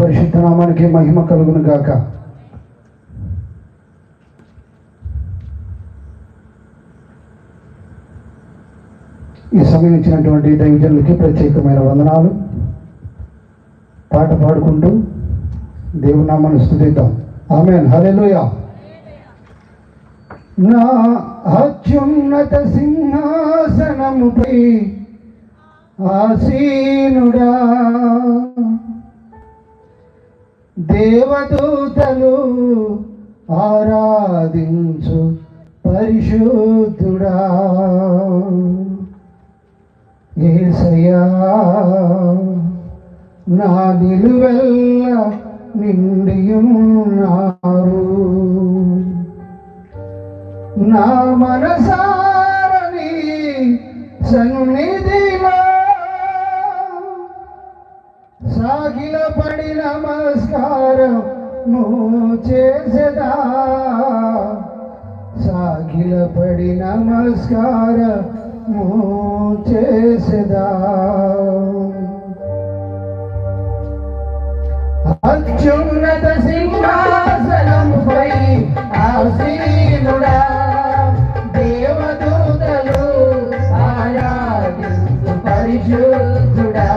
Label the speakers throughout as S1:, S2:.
S1: పరిశుద్ధ నామానికి మహిమ కలుగును గాక. ఈ సమయం ఇచ్చినటువంటి దైవజనులకి ప్రత్యేకమైన వందనాలు. పాట పాడుకుంటూ దేవుని నామాన్ని స్థుతిద్దాం. ఆమె హల్లెలూయా. నా అత్యున్నత సింహాసనముపై ఆసీనుడా. దేవదూతలు ఆరాధించు పరిశుద్ధుడా. ఏసయా నా నిలువెల్ల నిండియున్నారు. నా మనసారని సన్ని నమస్కారం చేసదా సాగిల పడి నమస్కారం చేసదా అత్యున్నత సింహాసనముపై ఆసీనుడా దేవదూతలు ఆరాధించు పరిశుద్ధుడా.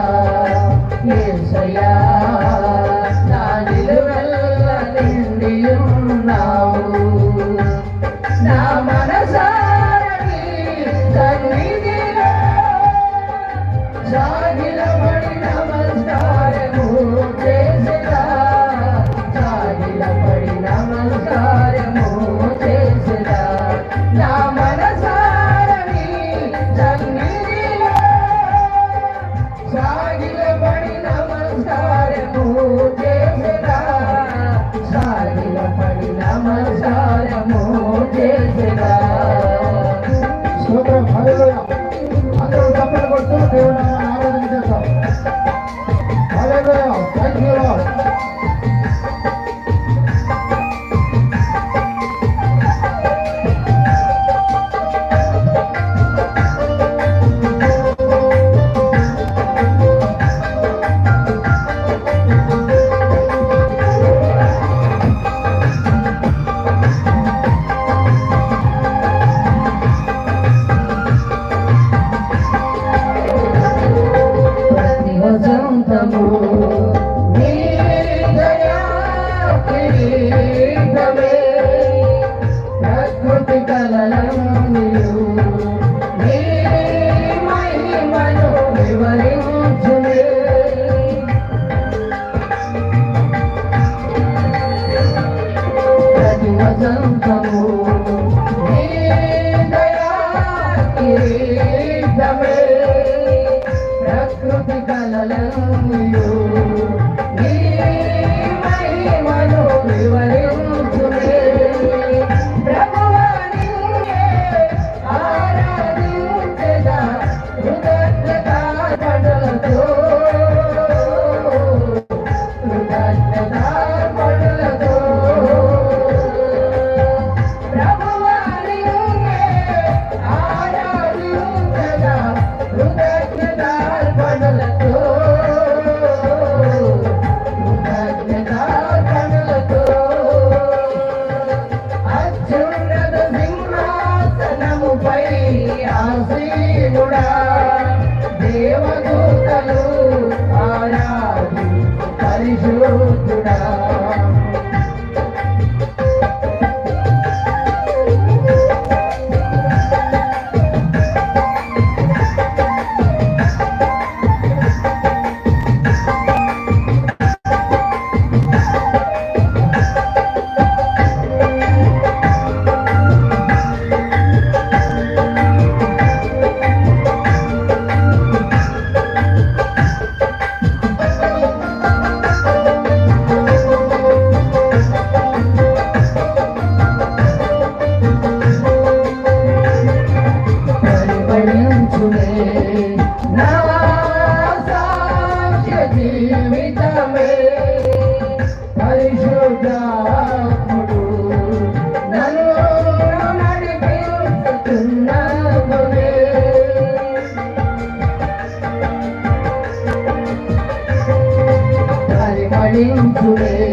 S1: నడిపించుడే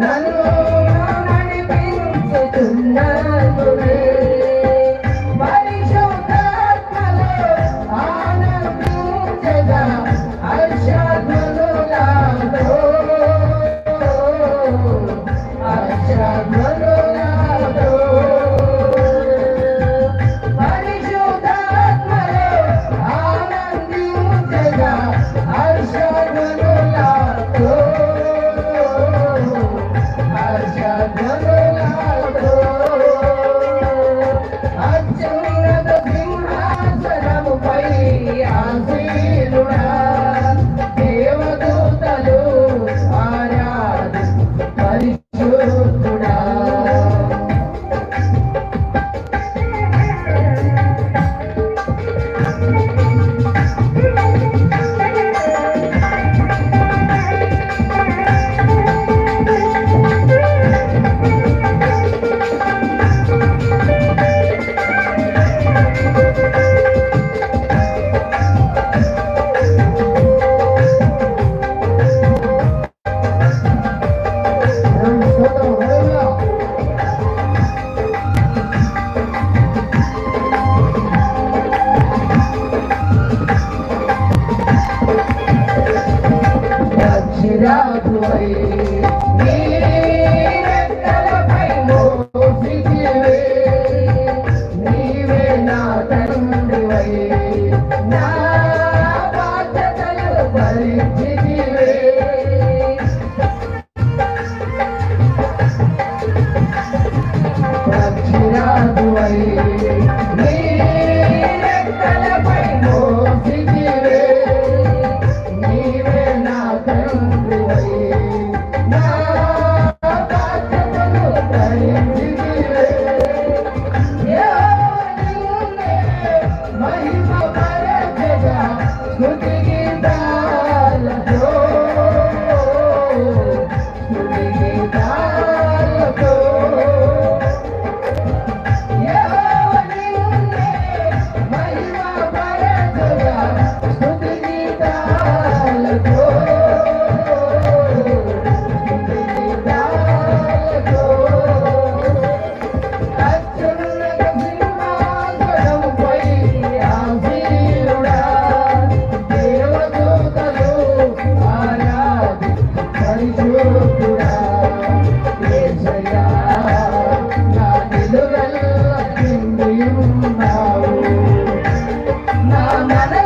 S1: నన్ను chữ Shirapuri. నా